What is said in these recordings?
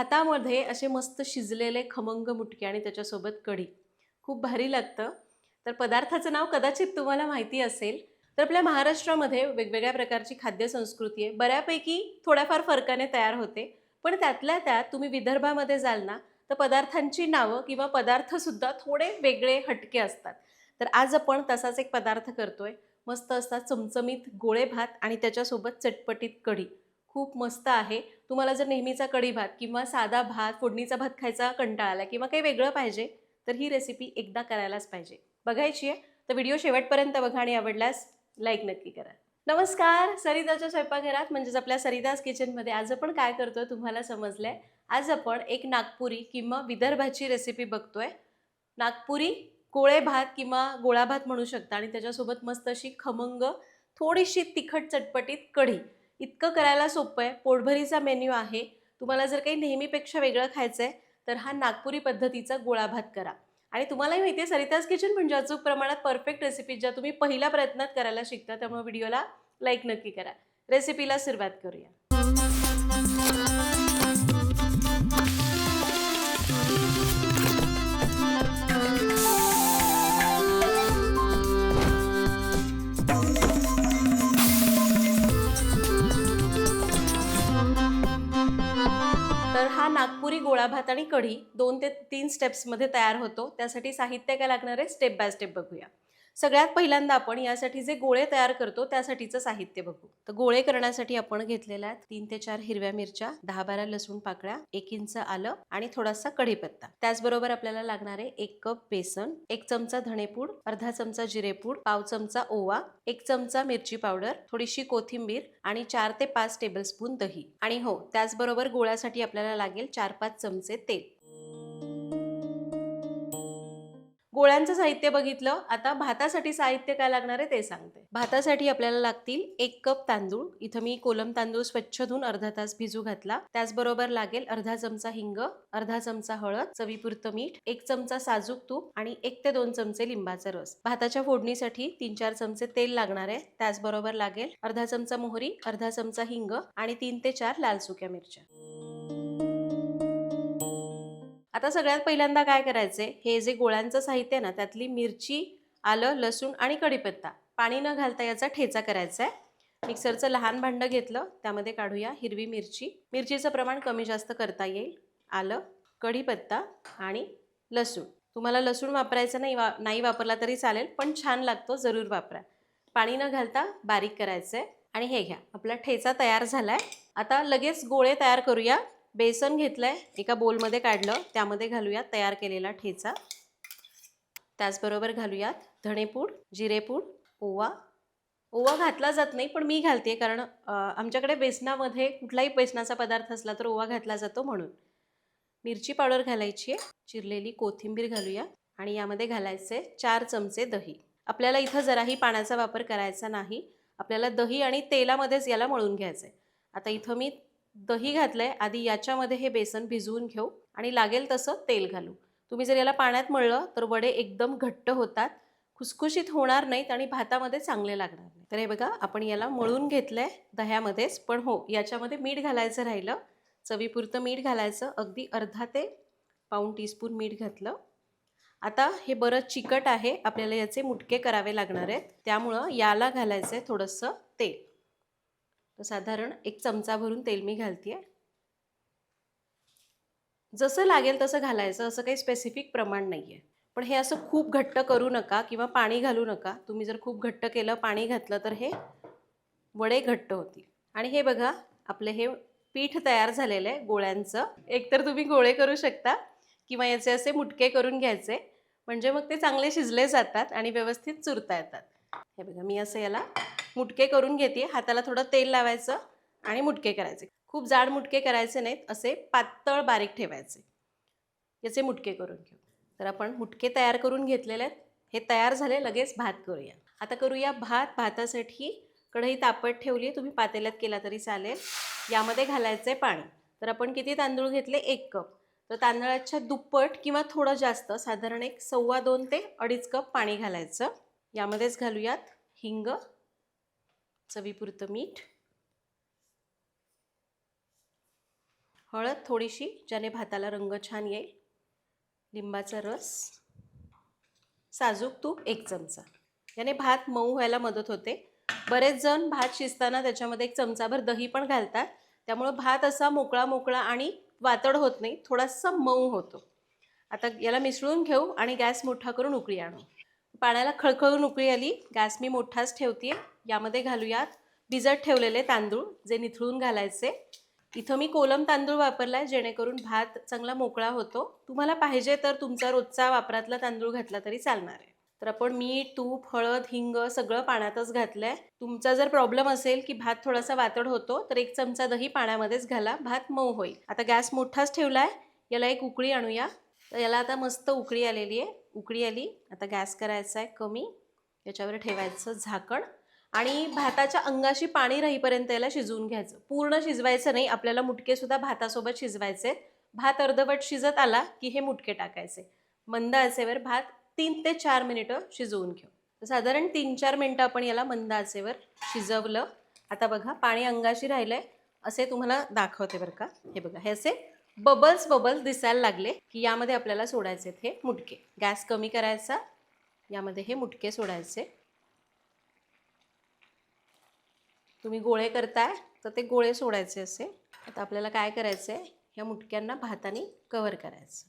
भातामध्ये असे मस्त शिजलेले खमंग मुटके आणि त्याच्यासोबत कढी. खूप भारी लागतं. तर पदार्थाचं नाव कदाचित तुम्हाला माहिती असेल तर आपल्या महाराष्ट्रामध्ये वेगवेगळ्या प्रकारची खाद्यसंस्कृती आहे. बऱ्यापैकी थोड्याफार फरकाने तयार होते पण त्यातल्या त्यात तुम्ही विदर्भामध्ये जाल ना तर पदार्थांची नावं किंवा पदार्थसुद्धा थोडे वेगळे हटके असतात. तर आज आपण तसाच एक पदार्थ करतोय. मस्त असतात चमचमीत गोळे भात आणि त्याच्यासोबत चटपटीत कढी. खूप मस्त आहे. तुम्हाला जर नेहमीचा कढी भात किंवा साधा भात फोडणीचा भात खायचा कंटाळा आला किंवा काही वेगळं पाहिजे तर ही रेसिपी एकदा करायलाच पाहिजे. बघायची आहे. तर व्हिडिओ शेवटपर्यंत बघा आणि आवडल्यास लाईक नक्की करा. नमस्कार. सरिताच्या स्वयंपाकघरात म्हणजेच आपल्या सरिताज किचनमध्ये आज आपण काय करतोय तुम्हाला समजलंय. आज आपण एक नागपुरी किंवा विदर्भाची रेसिपी बघतोय. नागपुरी गोळे भात किंवा गोळा भात म्हणू शकता आणि त्याच्यासोबत मस्त अशी खमंग थोडीशी तिखट चटपटीत कढी. इतकं करायला सोपं आहे. पोटभरीचा मेन्यू आहे. तुम्हाला जर काही नेहमीपेक्षा वेगळं खायचं आहे तर हा नागपुरी पद्धतीचा गोळा भात करा. आणि तुम्हालाही माहिती आहे सरिताज किचन म्हणजे अचूक प्रमाणात परफेक्ट रेसिपी ज्या तुम्ही पहिल्या प्रयत्नात करायला शिकता त्यामुळे व्हिडिओला लाईक नक्की करा. रेसिपीला सुरुवात करूया. नागपुरी गोळा भात आणि कढी दोन ते तीन स्टेप्समध्ये तयार होतो. त्यासाठी साहित्य काय लागणार आहे? स्टेप बाय स्टेप बघूया. सगळ्यात पहिल्यांदा आपण यासाठी जे गोळे तयार करतो त्यासाठीचं साहित्य बघू. तर गोळे करण्यासाठी आपण घेतलेल्या आहेत तीन ते चार हिरव्या मिरच्या दहा बारा लसूण पाकळ्या एक इंच आलं आणि थोडासा कढीपत्ता. त्याचबरोबर आपल्याला लागणार आहे एक कप बेसन एक चमचा धणेपूड अर्धा चमचा जिरेपूड पाव चमचा ओवा एक चमचा मिरची पावडर थोडीशी कोथिंबीर आणि चार ते पाच टेबलस्पून दही. आणि हो त्याचबरोबर गोळ्यासाठी आपल्याला लागेल चार पाच चमचे तेल. गोळ्यांचं साहित्य बघितलं आता भातासाठी साहित्य काय लागणार आहे ते सांगते. भातासाठी आपल्याला लागतील एक कप तांदूळ. इथं मी कोलम तांदूळ स्वच्छ धुवून अर्धा तास भिजू घातला. त्याचबरोबर लागेल अर्धा चमचा हिंग अर्धा चमचा हळद चवीपुरतं मीठ एक चमचा साजूक तूप आणि एक ते दोन चमचे लिंबाचा रस. भाताच्या फोडणीसाठी तीन चार चमचे तेल लागणार आहे. त्याचबरोबर लागेल अर्धा चमचा मोहरी अर्धा चमचा हिंग आणि तीन ते चार लाल सुक्या मिरच्या. आता सगळ्यात पहिल्यांदा काय करायचंय? हे जे गोळ्यांचं साहित्य आहे ना त्यातली मिरची आलं लसूण आणि कढीपत्ता. पाणी न घालता याचा ठेचा करायचा आहे मिक्सरचं लहान भांडं घेतलं त्यामध्ये काढूया हिरवी मिरची. मिरचीचं प्रमाण कमी जास्त करता येईल. आलं कढीपत्ता आणि लसूण. तुम्हाला लसूण वापरायचं नाही वा नाही वापरला तरी चालेल पण छान लागतो जरूर वापरा. पाणी न घालता बारीक करायचं आहे आणि हे घ्या आपला ठेचा तयार झाला आहे आता लगेच गोळे तयार करूया. बेसन घेतलंय एका बोलमध्ये काढलं त्यामध्ये घालूयात तयार केलेला ठेचा. त्याचबरोबर घालूयात धणेपूड जिरेपूड ओवा. ओवा घातला जात नाही पण मी घालते कारण आमच्याकडे बेसनामध्ये कुठलाही बेसनाचा पदार्थ असला तर ओवा घातला जातो म्हणून. मिरची पावडर घालायची आहे चिरलेली कोथिंबीर घालूया आणि यामध्ये घालायचे चार चमचे दही. आपल्याला इथं जराही पाण्याचा वापर करायचा नाही आपल्याला दही आणि तेलामध्येच याला मळून घ्यायचं आहे आता इथं मी दही घातलंय आधी याच्यामध्ये हे बेसन भिजवून घेऊ आणि लागेल तसं तेल घालू. तुम्ही जर याला पाण्यात मळलं तर वडे एकदम घट्ट होतात खुसखुशीत होणार नाहीत आणि भातामध्ये चांगले लागणार नाही तर हे बघा आपण याला मळून घेतलंय दह्यामध्येच पण हो याच्यामध्ये मीठ घालायचं राहिलं. चवीपुरतं मीठ घालायचं अगदी अर्धा ते पाऊण टीस्पून मीठ घातलं. आता हे बरं चिकट आहे आपल्याला याचे मुटके करावे लागणार आहेत. त्यामुळं याला घालायचं आहे थोडंसं तेल. तर साधारण एक चमचा भरून तेल मी घालते जसं लागेल तसं घालायचं असं काही स्पेसिफिक प्रमाण नाही आहे पण हे असं खूप घट्ट करू नका किंवा पाणी घालू नका. तुम्ही जर खूप घट्ट केलं पाणी घातलं तर हे वडे घट्ट होतील. आणि हे बघा आपलं हे पीठ तयार झालेलं आहे गोळ्यांचं. एकतर तुम्ही गोळे करू शकता किंवा याचे असे मुटके करून घ्यायचे. म्हणजे मग ते चांगले शिजले जातात आणि व्यवस्थित चुरता येतात. हे बघा मी असं याला मुटके करून घेते. हाताला थोडं तेल लावायचं आणि मुटके करायचे. खूप जाड मुटके करायचे नाहीत असे पातळ बारीक ठेवायचे. याचे मुटके करून घेऊ. तर आपण मुटके तयार करून घेतलेले आहेत. हे तयार झाले लगेच भात करूया. आता करूया भात. भातासाठी कढई तापत ठेवली आहे. तुम्ही पातेल्यात केला तरी चालेल. यामध्ये घालायचं आहे पाणी. तर आपण किती तांदूळ घेतले? एक कप. तर तांदळाच्या दुप्पट किंवा थोडं जास्त साधारण एक सव्वा दोन ते अडीच कप पाणी घालायचं. यामध्येच घालूयात हिंग चवीपुरतं मीठ हळद थोडीशी ज्याने भाताला रंग छान येईल. लिंबाचा रस साजूक तूप एक चमचा. याने भात मऊ व्हायला मदत होते. बरेच जण भात शिजताना त्याच्यामध्ये एक चमचाभर दही पण घालतात. त्यामुळं भात असा मोकळा मोकळा आणि वातड होत नाही थोडासा मऊ होतो. आता याला मिसळून घेऊ आणि गॅस मोठा करून उकळी आणू. पाण्याला खळखळून उकळी आली. गॅस मी मोठाच ठेवते यामध्ये घालूयात भिजत ठेवलेले तांदूळ जे निथळून घालायचे. इथं मी कोलम तांदूळ वापरलाय जेणेकरून भात चांगला मोकळा होतो. तुम्हाला पाहिजे तर तुमचा रोजचा वापरातला तांदूळ घातला तरी चालणार आहे. तर आपण मीठ तूप हळद हिंग सगळं पाण्यातच घातलंय. तुमचा जर प्रॉब्लेम असेल की भात थोडासा वातड होतो तर एक चमचा दही पाण्यामध्येच घाला. भात मऊ होईल. आता गॅस मोठाच ठेवलाय. याला एक उकळी आणूया. तर याला आता मस्त उकळी आलेली आहे. उकळी आली. आता गॅस करायचा आहे कमी. याच्यावर ठेवायचं झाकण. आणि भाताच्या अंगाशी पाणी राहीपर्यंत याला शिजवून घ्यायचं. पूर्ण शिजवायचं नाही आपल्याला मुटके सुद्धा भातासोबत शिजवायचे. भात अर्धवट शिजत आला की हे मुटके टाकायचे. मंद आचेवर भात तीन ते चार मिनिटं शिजवून घेऊ. साधारण तीन चार मिनटं आपण याला मंद आचेवर शिजवलं. आता बघा पाणी अंगाशी राहिलं आहे असे तुम्हाला दाखवते बरं का. हे बघा हे असे बबल्स बबल्स दिसायला लागले की यामध्ये आपल्याला सोडायचे हे मुटके. गॅस कमी करायचा यामध्ये हे मुटके सोडायचे. तुम्ही गोळे करताय तर ते गोळे सोडायचे असे. आता आपल्याला काय करायचं आहे ह्या मुटक्यांना भाताने कव्हर करायचं.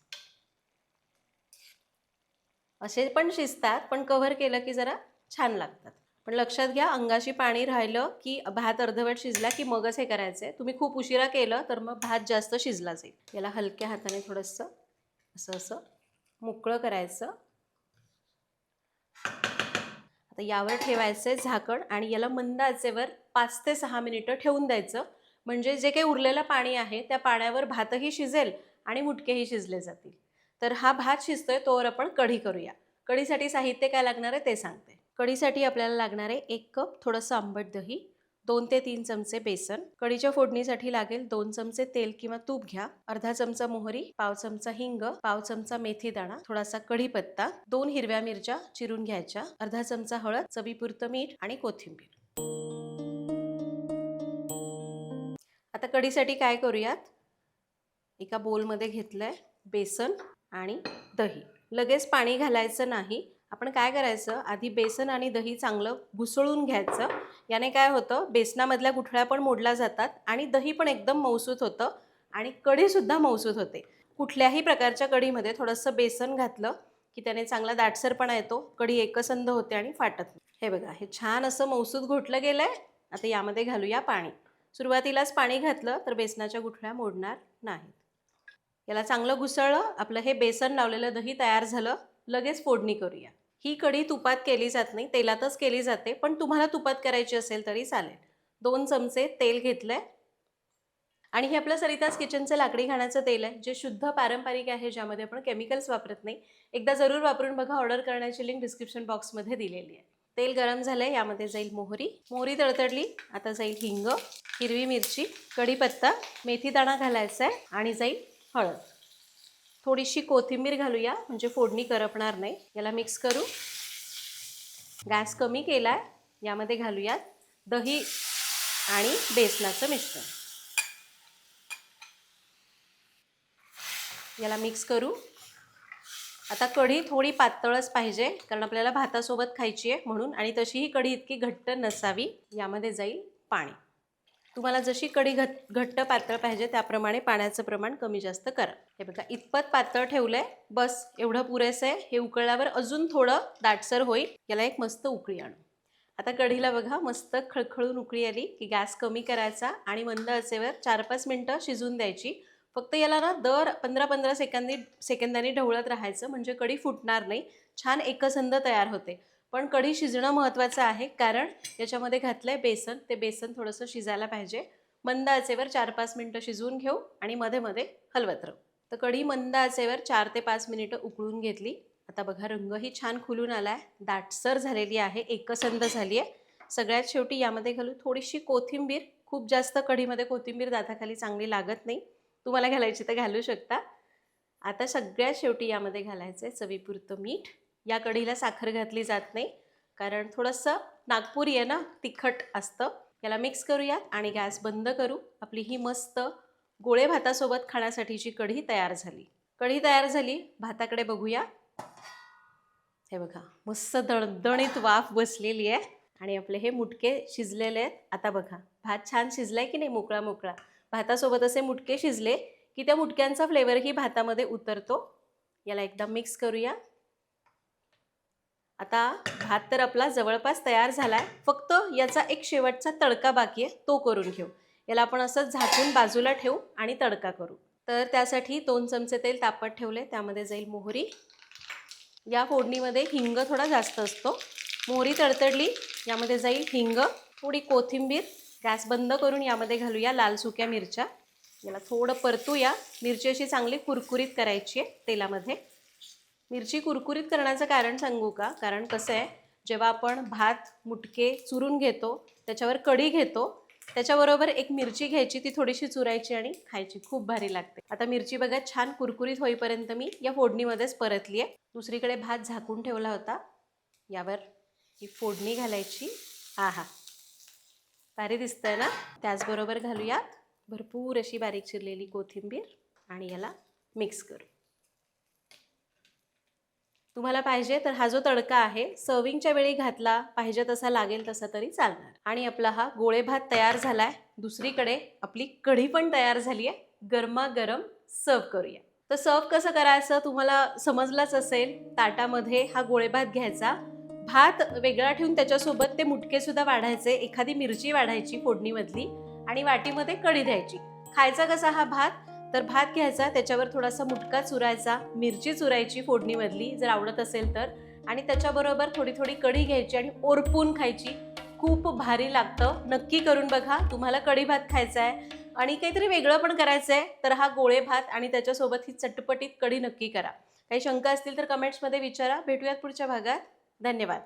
असे पण शिजतात पण कव्हर केलं की जरा छान लागतात. पण लक्षात घ्या अंगाशी पाणी राहिलं की भात अर्धवट शिजला की मगच हे करायचं आहे तुम्ही खूप उशिरा केलं तर मग भात जास्त शिजला जाईल. याला हलक्या हाताने थोडंसं असं असं मोकळं करायचं. आता यावर ठेवायचं आहे झाकण आणि याला मंद आचेवर पाच ते सहा मिनिटं ठेवून द्यायचं. म्हणजे जे काही उरलेलं पाणी आहे त्या पाण्यावर भातही शिजेल आणि मुटकेही शिजले जातील. तर हा भात शिजतोय तोवर आपण कढी करूया. कढीसाठी साहित्य काय लागणार आहे ते सांगते. कढीसाठी आपल्याला लागणार आहे एक कप थोडंसं आंबट दही दोन ते तीन चमचे बेसन. कढीच्या फोडणीसाठी लागेल दोन चमचे तेल किंवा तूप घ्या. अर्धा चमचा मोहरी पाव चमचा हिंग पाव चमचा मेथी दाणा थोडासा कढीपत्ता दोन हिरव्या मिरच्या चिरून घ्यायच्या अर्धा चमचा हळद चवीपुरतं मीठ आणि कोथिंबीर. आता कढीसाठी काय करूयात? एका बोलमध्ये घेतलंय बेसन आणि दही. लगेच पाणी घालायचं नाही. आपण काय करायचं? आधी बेसन आणि दही चांगलं घुसळून घ्यायचं. याने काय होतं? बेसनामधल्या गुठळ्या पण मोडल्या जातात आणि दही पण एकदम मौसूत होतं आणि कढीसुद्धा मौसूत होते. कुठल्याही प्रकारच्या कढीमध्ये थोडंसं बेसन घातलं की त्याने चांगला दाटसरपणा येतो कढी एकसंध होते आणि फाटत नाही. हे बघा हे छान असं मौसूत घोटलं गेलं आहे आता यामध्ये घालूया पाणी. सुरुवातीलाच पाणी घातलं तर बेसनाच्या गुठळ्या मोडणार नाहीत. याला चांगलं घुसळलं आपलं हे बेसन लावलेलं दही तयार झालं. लगेच फोडणी करूया. ही कढी तुपात केली जात नाही तेलातच केली जाते पण तुम्हाला तुपात करायची असेल तरी चालेल. दोन चमचे तेल घेतलं आहे आणि हे आपलं सरिताज किचनचं लाकडी खाण्याचं तेल आहे जे शुद्ध पारंपरिक आहे ज्यामध्ये आपण केमिकल्स वापरत नाही. एकदा जरूर वापरून बघा ऑर्डर करण्याची लिंक डिस्क्रिप्शन बॉक्समध्ये दिलेली आहे. तेल गरम झालं आहे यामध्ये जाईल मोहरी. मोहरी तडतडली आता जाईल हिंग हिरवी मिरची कढीपत्ता मेथी दाणा घालायचा आहे आणि जाईल हळद. थोडीशी कोथिंबीर घालूया म्हणजे फोडणी करपणार नाही. याला मिक्स करू. गॅस कमी केला आहे यामध्ये घालूयात दही आणि बेसनाचं मिश्रण. याला मिक्स करू. आता कढी थोडी पातळच पाहिजे कारण आपल्याला भातासोबत खायची आहे म्हणून आणि तशीही कढी इतकी घट्ट नसावी यामध्ये जाईल पाणी. तुम्हाला जशी कढी घट घट्ट पातळ पाहिजे त्याप्रमाणे पाण्याचं प्रमाण कमी जास्त करा. हे बघा इतपत पातळ ठेवलं आहे बस एवढं पुरेसं आहे. हे उकळल्यावर अजून थोडं दाटसर होईल. याला एक मस्त उकळी आणू. आता कढीला बघा मस्त खळखळून उकळी आली की गॅस कमी करायचा आणि मंद असेवर चार पाच मिनटं शिजून द्यायची. फक्त याला ना दर पंधरा पंधरा सेकंदी सेकंदांनी ढवळत राहायचं म्हणजे कढी फुटणार नाही. छान एकसंध तयार होते. पण कढी शिजणं महत्त्वाचं आहे कारण याच्यामध्ये घातलं आहे बेसन ते बेसन थोडंसं शिजायला पाहिजे. मंद आचेवर चार पाच मिनटं शिजवून घेऊ आणि मध्ये मध्ये हलवत राहू. तर कढी मंद आचेवर चार ते पाच मिनिटं उकळून घेतली. आता बघा रंगही छान खुलून आला आहे दाटसर झालेली आहे एकसंध झाली आहे. सगळ्यात शेवटी यामध्ये घालू थोडीशी कोथिंबीर. खूप जास्त कढीमध्ये कोथिंबीर दाताखाली चांगली लागत नाही. तुम्हाला घालायची तर घालू शकता. आता सगळ्यात शेवटी यामध्ये घालायचं आहे चवीपुरतं मीठ. या कढीला साखर घातली जात नाही. कारण थोडंसं नागपुरी आहे ना तिखट असतं. याला मिक्स करूयात आणि गॅस बंद करू. आपली ही मस्त गोळे भातासोबत खाण्यासाठीची कढी तयार झाली. कढी तयार झाली. भाताकडे बघूया. हे बघा मस्त दणदणीत वाफ बसलेली आहे. आणि आपले हे मुटके शिजलेले आहेत. आता बघा भात छान शिजलाय की नाही मोकळा मोकळा? भातासोबत असे मुटके शिजले की त्या मुटक्यांचा फ्लेवरही भातामध्ये उतरतो. याला एकदा मिक्स करूया. आता भात तर आपला जवळपास तयार झाला आहे फक्त याचा एक शेवटचा तडका बाकी आहे तो करून घेऊ. याला आपण असं झाकून बाजूला ठेवू आणि तडका करू. तर त्यासाठी दोन चमचे तेल तापत ठेवले त्यामध्ये जाईल मोहरी. या फोडणीमध्ये हिंग थोडा जास्त असतो. मोहरी तडतडली यामध्ये जाईल हिंग थोडी कोथिंबीर. गॅस बंद करून यामध्ये घालूया लाल सुक्या मिरच्या. याला थोडं परतूया. मिरची अशी चांगली कुरकुरीत करायची आहे तेलामध्ये. मिरची कुरकुरीत करण्याचं कारण सांगू का? कारण कसं आहे जेव्हा आपण भात मुटके चुरून घेतो त्याच्यावर कढी घेतो त्याच्याबरोबर एक मिरची घ्यायची ती थोडीशी चुरायची आणि खायची. खूप भारी लागते. आता मिरची बघा छान कुरकुरीत होईपर्यंत मी या फोडणीमध्येच परतली आहे दुसरीकडे भात झाकून ठेवला होता. यावर ही फोडणी घालायची. हा हा भारी दिसतंय ना? त्याचबरोबर घालूयात भरपूर अशी बारीक चिरलेली कोथिंबीर आणि याला मिक्स करू. तुम्हाला पाहिजे तर हा जो तडका आहे सर्विंगच्या वेळी घातला पाहिजे तसा लागेल तसा तरी चालणार. आणि आपला हा गोळे भात तयार आहे दुसरीकडे आपली कढी पण तयार झाली आहे. गरमागरम सर्व करूया. तर सर्व कसं करायचं तुम्हाला समजलंच असेल ताटामध्ये हा गोळे भात घ्यायचा. भात वेगळा ठेवून त्याच्यासोबत ते मुटकेसुद्धा वाढायचे. एखादी मिरची वाढायची फोडणीमधली आणि वाटीमध्ये कढी द्यायची. खायचा कसा हा भात? तर भात घ्यायचा त्याच्यावर थोडासा मुटका चुरायचा मिरची चुरायची फोडणीमधली जर आवडत असेल तर. आणि त्याच्याबरोबर थोडी थोडी कढी घ्यायची आणि ओरपून खायची. खूप भारी लागतं. नक्की करून बघा. तुम्हाला कढी भात खायचा आहे आणि काहीतरी वेगळं पण करायचं आहे तर हा गोळे भात आणि त्याच्यासोबत ही चटपटीत कढी नक्की करा. काही शंका असतील तर कमेंट्समध्ये विचारा. भेटूयात पुढच्या भागात. धन्यवाद.